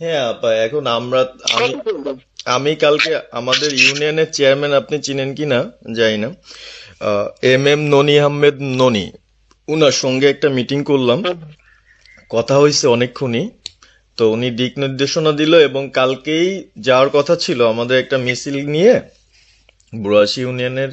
হ্যাঁ আপা, এখন আমরা, আমি আমি কালকে আমাদের ইউনিয়নের চেয়ারম্যান আপনি চিনেন কি না, জানি না। এম এম ননি আহমেদ ননি, উনার সঙ্গে একটা মিটিং করলাম। কথা হয়েছে অনেকক্ষণই। তো উনি দিক নির্দেশনা দিল এবং কালকেই যাওয়ার কথা ছিল আমাদের একটা মিছিল নিয়ে। বুড়াশি ইউনিয়নের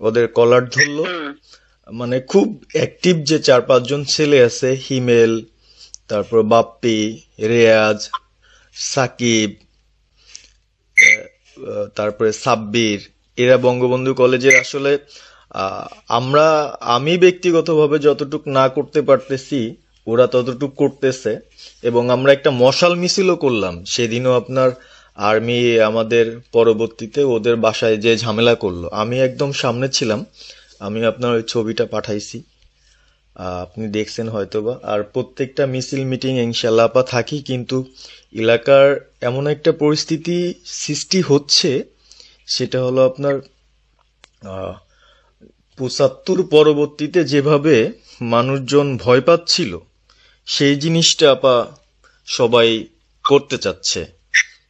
ওদের কলার ধরলো মানে খুব অ্যাক্টিভ যে চার পাঁচজন ছেলে আছে হিমেল তারপর বাপ্পি রেয়াজ সাকিব তারপরে সাব্বির। এরা বঙ্গবন্ধু কলেজের আসলে আহ, আমরা আমি ব্যক্তিগতভাবে যতটুক না করতে পারতেছি ওরা ততটুক করতেছে। এবং আমরা একটা মশাল মিছিলও করলাম। সেদিনও আপনার আর্মি আমাদের পরবর্তীতে ওদের বাসায় যে ঝামেলা করল। আমি একদম সামনে ছিলাম। আমি আপনার ওই ছবিটা পাঠাইছি। আপনি দেখছেন হয়তোবা। আর প্রত্যেকটা মিছিল মিটিং ইনশাল্লাহ আপা থাকি, কিন্তু এলাকার এমন একটা পরিস্থিতি সৃষ্টি হচ্ছে, সেটা হলো আপনার পঁচাত্তর পরবর্তীতে যেভাবে মানুষজন ভয় পাচ্ছিল, সেই জিনিসটা আপা সবাই করতে চাচ্ছে।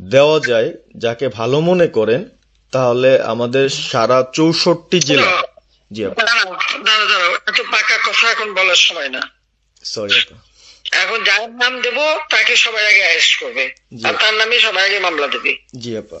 দেওয়া যায় যাকে ভালো মনে করেন তাহলে আমাদের সারা চৌষট্টি জেলা। জি এত পাকা কথা এখন বলার সময় না। সরি আপা। এখন যার নাম দেব তাকে সবাই আগে অ্যারেস্ট করবে। আর তার নামে সবাই আগে মামলা দেবে। জি আপা।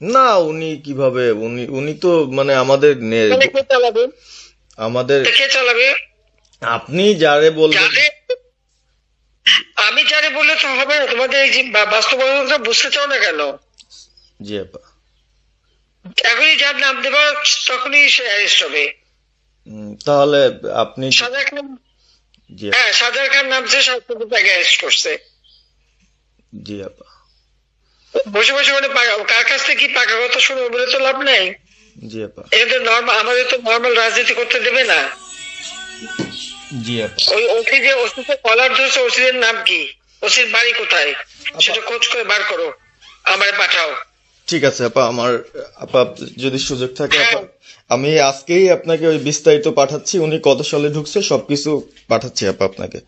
না উনি কীভাবে? উনি উনি তো মানে আমাদের নে- কে চালাবে? আমাদের আপনি যারে বলবেন আমি যারে বললে তো হবে না তোমাদের এই বাস্তবতা বুঝতে চাও না কেন? জি আপা। এখনই যার নাম দেবা তখনই সে অ্যারেস্ট হবে। তাহলে আপনি সাজা খান জি হ্যাঁ সাজার খান নামছে সরকার তাকে অ্যারেস্ট করছে। জি আপা। বসে বসে মানে কার কাছ থেকে কি পাকা কথা শুনব বলে তো লাভ নেই? জি আপা। এদের নর্মাল আমাদের তো নর্মাল রাজনীতি করতে দেবে না। জি আপা। ওই ওসি যে ওসিতে কলার ধরছে ওসিদের নাম কি? ওসির বাড়ি কোথায়? সেটা খোঁজ করে বার করো আমারে পাঠাও। ঠিক আছে আপা আমার আপা যদি সুযোগ থাকে আপা আমি আজকেই আপনাকে ওই বিস্তারিত পাঠাচ্ছি উনি কত সালে ঢুকছে সবকিছু পাঠাচ্ছি আপা আপনাকে।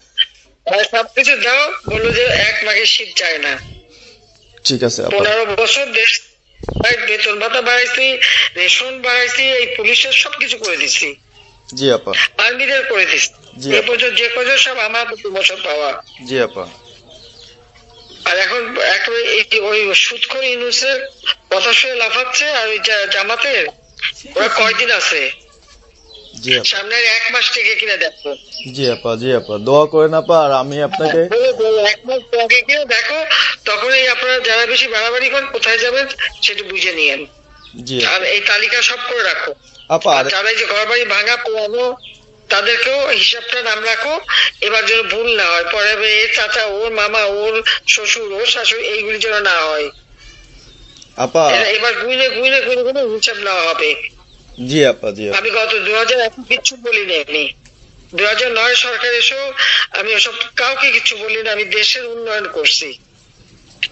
আর সবকিছু দাও বলল যে এক মাঘের শীত চায় না। ঠিক আছে পনেরো বছর দেশ বেতন ভাতা বাড়াইছি রেশন বাড়াইছি এই পুলিশের সবকিছু করে দিছি। জি আপা। আর্মিদের করে দিছি। এ পর্যন্ত যে কজন সব আমার পাওয়া। জি আপা। আর এখন ওই সুৎখর ইউনুসের কথা শুনে লাফাচ্ছে আর ওই জামাতের ওরা কয়দিন আছে? এক মাস থেকে কিনা দেখো। জি আপা জি আপা। দোয়া করেন আপা আর আমি আপনাকে বলে এক মাস কিনা দেখো তখনই আপনারা যারা বেশি বাড়াবাড়ি করেন কোথায় যাবেন সেটা বুঝে নিয়েন। আর এই তালিকা সব করে রাখো। যারা এই যে ঘর বাড়ি ভাঙা পোড়ানো তাদেরকেও হিসাবটা নাম রাখো। এবার যেন ভুল না হয় পরে এর চাচা ওর মামা ওর শ্বশুর ওর শাশুড়ি এইগুলি যেন না হয়। আপা এবার গুইনে গুইনে গুইনে গুইনে হিসাব নেওয়া হবে। জি আপা জি আমি গত দু হাজার এক কিচ্ছু বলিনি আমি। দু হাজার নয় সরকার এসেও আমি ওসব কাউকে কিছু বলি না আমি দেশের উন্নয়ন করছি।